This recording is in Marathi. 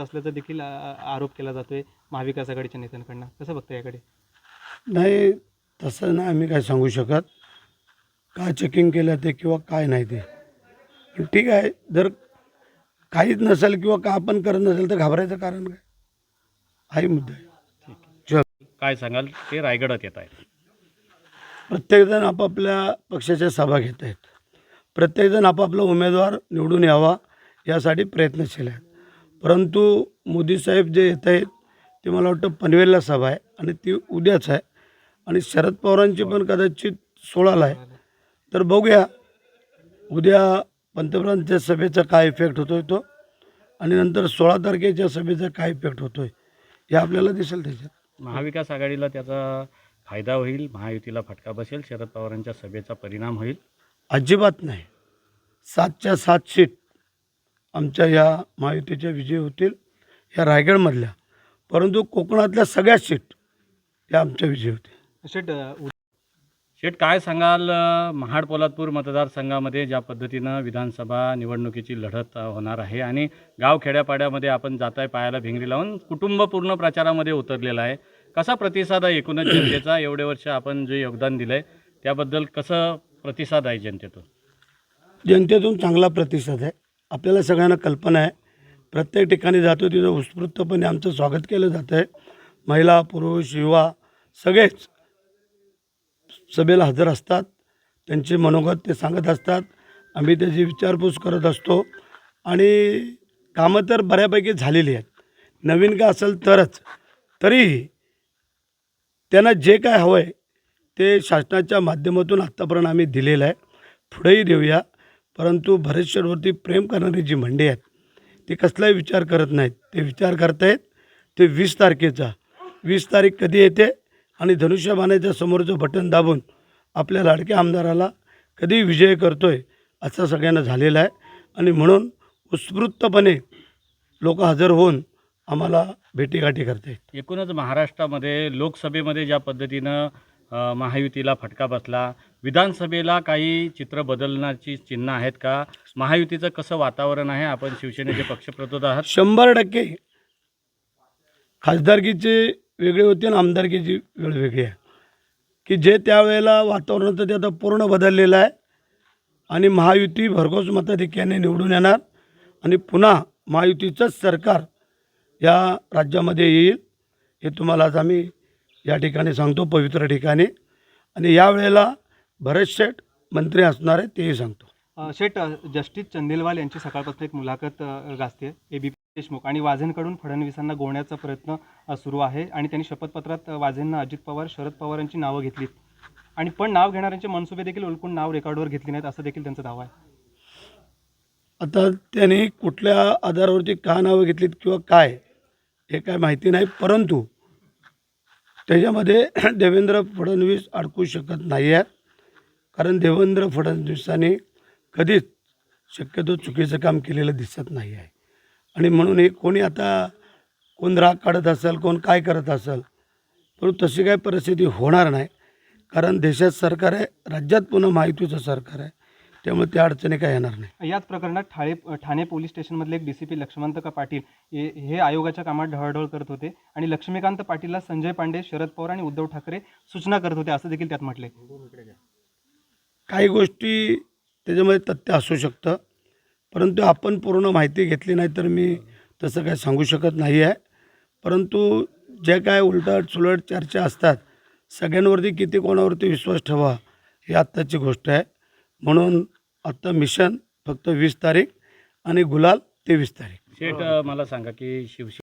असल्याचा देखील आरोप केला जातोय महाविकास आघाडीच्या नेत्यांकडनं. कसं बघता याकडे? नाही तसं नाही आम्ही काय सांगू शकत. काय चेकिंग केलं ते किंवा काय नाही ते. ठीक आहे जर काहीच नसेल किंवा का आपण करत नसेल तर घाबरायचं कारण काय? हाही मुद्दा आहे. काय सांगाल? ते रायगडात येत आहेत. प्रत्येकजण आपापल्या पक्षाच्या सभा घेत आहेत. प्रत्येकजण आपापला उमेदवार निवडून यावा यासाठी प्रयत्नशील आहेत. परंतु मोदी साहेब जे येत आहेत ते मला वाटतं पनवेलला सभा आहे आणि ती उद्याच आहे. आणि शरद पवारांची पण कदाचित सोळाला आहे. तर बघूया उद्या पंतप्रधानच्या सभेचा काय इफेक्ट होतो तो आणि नंतर सोळा तारखेच्या सभेचा काय इफेक्ट होतो आहे हे आपल्याला दिसेल त्याच्यात. महाविकास आघाडीला त्याचा फायदा होईल महायुतीला फटका बसेल शरद पवारांच्या सभेचा परिणाम होईल. अजिबात नाही. सातच्या सात सीट. आमच्या या महायुतीच्या विजय होतील या रायगडमधल्या. परंतु कोकणातल्या सगळ्या सीट या आमच्या विजय होतील. शेट शेठ काय सांगाल महाड पोलादपूर मतदारसंघामध्ये ज्या पद्धतीनं विधानसभा निवडणुकीची लढत होणार आहे आणि गाव खेड्यापाड्यामध्ये आपण जाताय पायाला भिंगरी लावून कुटुंब पूर्ण प्रचारामध्ये उतरलेला आहे. कसा प्रतिसाद आहे एकूणच जनतेचा? एवढे वर्ष आपण जे योगदान दिलं आहे त्याबद्दल कसं प्रतिसाद आहे जनतेतून? जनतेतून चांगला प्रतिसाद आहे. आपल्याला सगळ्यांना कल्पना आहे. प्रत्येक ठिकाणी जातो तिथं उत्स्फूर्तपणे आमचं स्वागत केलं जातं आहे महिला पुरुष युवा सगळेच सभेला हजर असतात. त्यांचे मनोगत ते सांगत असतात. आम्ही त्याची विचारपूस करत असतो. आणि कामं तर बऱ्यापैकी झालेली आहेत. नवीन काय असेल तरच. तरीही त्यांना जे काय हवं आहे ते शासनाच्या माध्यमातून आत्तापर्यंत आम्ही दिलेलं आहे. पुढेही देऊया. परंतु भरतशेडवरती प्रेम करणारी जी मंडळी आहेत ते कसलाही विचार करत नाहीत. ते विचार करतायत. ते वीस तारखेचा वीस तारीख कधी येते आणि धनुष्यबाणाच्या समोरचं बटन दाबून आपल्या लाडक्या आमदाराला कधी विजय करतो आहे असं सगळ्यांना झालेलं आहे. आणि म्हणून उत्स्फूर्तपणे लोक हजर होऊन आम्हाला भेटीगाठी करते एकूणच महाराष्ट्रामध्ये लोकसभेमध्ये ज्या पद्धतीनं महायुतीला फटका बसला. विधानसभेला काही चित्र बदलण्याची चिन्ह आहेत का? महायुतीचं कसं वातावरण आहे? आपण शिवसेनेचे पक्षप्रतोद आहात. शंभर टक्के. खासदारकीचे वेगळे होते आणि आमदारकीची वेळ वेगळी आहे. की जे त्यावेळेला वातावरण होतं ते आता पूर्ण बदललेलं आहे. आणि महायुती भरघोस मताधिक्याने निवडून येणार. आणि पुन्हा महायुतीचंच सरकार या राज्यामध्ये येईल हे तुम्हाला आज आम्ही या ठिकाणी सांगतो पवित्र ठिकाणी. आणि यावेळेला भरत शेठ मंत्री असणार आहे तेही सांगतो. अ, शेट अ, जस्टिस चंदेलवाल यांची सकाळपासून एक मुलाखत अ, गाजते. ए. बी. देशमुख आणि वाझेंकडून फडणवीसांना गोवण्याचा प्रयत्न अ, सुरू आहे. आणि त्यांनी शपथपत्रात अ, वाझेंना अजित पवार शरद पवार यांची नावं घेतलीत. आणि पण नाव घेणाऱ्यांचे मनसुबे देखील ओळखून नाव रेकॉर्डवर घेतली नाहीत असं देखील त्यांचा दावा आहे. आता त्यांनी कुठल्या आधारावरती का नावं घेतलीत किंवा काय हे काय माहिती नाही परंतु त्याच्यामध्ये देवेंद्र फडणवीस अडकू शकत नाही आहेत कारण देवेंद्र फडणवीसांनी कधीच शक्यतो चुकीचं काम केलेलं दिसत नाही आहे आणि म्हणून हे कोणी आता कोण राग काढत असेल कोण काय करत असेल परंतु तशी काही परिस्थिती होणार नाही. कारण देशात सरकार आहे राज्यात पुन्हा माहितीचं सरकार आहे. त्यामुळे त्या अडचणी काय येणार नाही. याच प्रकरणात ठाणे ठाणे पोलीस स्टेशनमधले एक डी सी पी लक्ष्मणत पाटील हे हे आयोगाच्या कामात ढवळढवळ करत होते आणि लक्ष्मीकांत पाटीलला संजय पांडे शरद पवार आणि उद्धव ठाकरे सूचना करत होते असं देखील त्यात म्हटले काही गोष्टी त्याच्यामध्ये तथ्य असू शकतं परंतु आपण पूर्ण माहिती घेतली नाही तर मी तसं काय सांगू शकत नाही आहे. परंतु जे काय उलटट सुलट चर्चा असतात सगळ्यांवरती किती कोणावरती विश्वास ठेवा ही आत्ताची गोष्ट आहे. म्हणून आत्ता मिशन फक्त वीस तारीख आणि गुलाल तेवीस तारीख. शेठ मला सांगा की शिवसेना